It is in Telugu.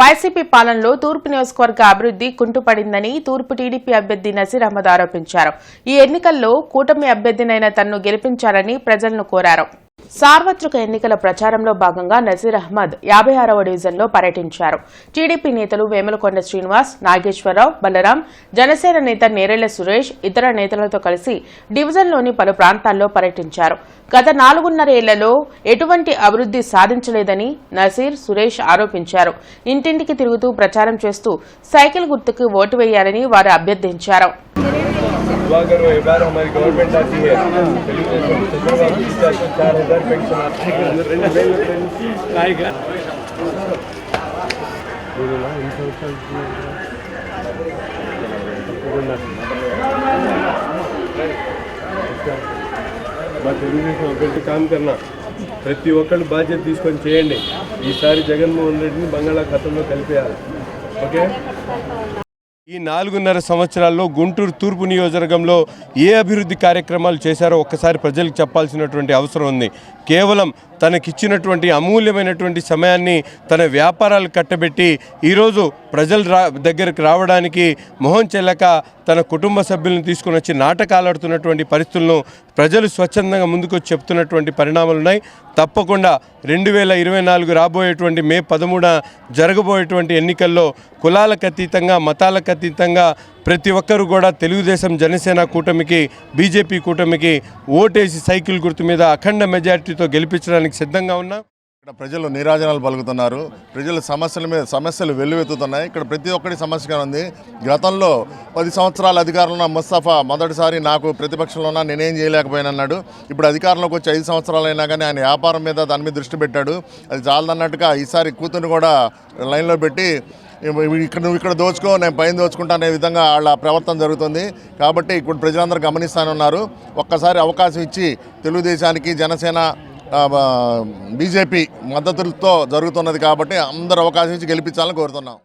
వైసీపీ పాలనలో తూర్పు నియోజకవర్గ అభివృద్ధి కుంటుపడిందని తూర్పు టీడీపీ అభ్యర్థి నసీర్ అహ్మద్ ఆరోపించారు. ఈ ఎన్నికల్లో కూటమి అభ్యర్థినైన తన్ను గెలిపించాలని ప్రజలను కోరారు. సార్వత్రిక ఎన్నికల ప్రచారంలో భాగంగా నజీర్ అహ్మద్ యాభై ఆరవ డివిజన్లో పర్యటించారు. టీడీపీ నేతలు వేములకొండ శ్రీనివాస్ నాగేశ్వరరావు బలరాం జనసేన నేత నేరెళ్ళ సురేష్ ఇతర నేతలతో కలిసి డివిజన్లోని పలు ప్రాంతాల్లో పర్యటించారు. గత నాలుగున్నర ఏళ్ళలో ఎటువంటి అభివృద్ధి సాధించలేదని నసీర్ సురేష్ ఆరోపించారు. ఇంటింటికి తిరుగుతూ ప్రచారం చేస్తూ సైకిల్ గుర్తుకు ఓటు వేయాలని వారు అభ్యర్థించారు. दुआ करो ये बार हमारी गवर्नमेंट आती है తెలుగుదేశం చంద్రబాబు ఇచ్చారు चार हजार पेंशन आएगा మా తెలుగుదేశం అభ్యర్థి కామ్ కన్నా ప్రతి ఒక్కళ్ళు బాధ్యత తీసుకొని చేయండి ఈసారి జగన్మోహన్ రెడ్డిని బంగాళాఖాతంలో కలిపేయాలి ఓకే ఈ నాలుగున్నర సంవత్సరాల్లో గుంటూరు తూర్పు నియోజకవర్గంలో ఏ అభివృద్ధి కార్యక్రమాలు చేశారో ఒక్కసారి ప్రజలకు చెప్పాల్సినటువంటి అవసరం ఉంది. కేవలం తనకిచ్చినటువంటి అమూల్యమైనటువంటి సమయాన్ని తన వ్యాపారాలు కట్టబెట్టి ఈరోజు ప్రజల రా దగ్గరకు రావడానికి మొహం చెల్లక తన కుటుంబ సభ్యులను తీసుకుని వచ్చి నాటకాలాడుతున్నటువంటి పరిస్థితులను ప్రజలు స్వచ్ఛందంగా ముందుకొచ్చి చెప్తున్నటువంటి పరిణామాలు ఉన్నాయి. తప్పకుండా రెండు వేల ఇరవై నాలుగు రాబోయేటువంటి మే పదమూడున జరగబోయేటువంటి ఎన్నికల్లో కులాలకు అతీతంగా మతాలకు అతీతంగా ప్రతి ఒక్కరూ కూడా తెలుగుదేశం జనసేన కూటమికి బీజేపీ కూటమికి ఓటేసి సైకిల్ గుర్తు మీద అఖండ మెజార్టీతో గెలిపించడానికి సిద్ధంగా ఉన్నా. ఇక్కడ ప్రజలు నీరాజనాలు పలుకుతున్నారు. ప్రజల సమస్యల మీద సమస్యలు వెల్లువెత్తుతున్నాయి. ఇక్కడ ప్రతి ఒక్కటి సమస్యగా ఉంది. గతంలో పది సంవత్సరాల అధికారంలో ఉన్న ముస్తఫా మొదటిసారి నాకు ప్రతిపక్షంలో ఉన్నా నేనేం చేయలేకపోయానన్నాడు. ఇప్పుడు అధికారంలోకి వచ్చి ఐదు సంవత్సరాలు అయినా కానీ ఆయన వ్యాపారం మీద దాని మీద దృష్టి పెట్టాడు. అది చాలదన్నట్టుగా ఈసారి కూతురు కూడా లైన్లో పెట్టి ఇక్కడ నువ్వు ఇక్కడ దోచుకో నేను పైన దోచుకుంటా అనే విధంగా వాళ్ళ ప్రవర్తన జరుగుతుంది. కాబట్టి ఇప్పుడు ప్రజలందరూ గమనిస్తానున్నారు. ఒక్కసారి అవకాశం ఇచ్చి తెలుగుదేశానికి జనసేన బీజేపీ మద్దతులతో జరుగుతున్నది కాబట్టి అందరు అవకాశం ఇచ్చి గెలిపించాలని కోరుతున్నాం.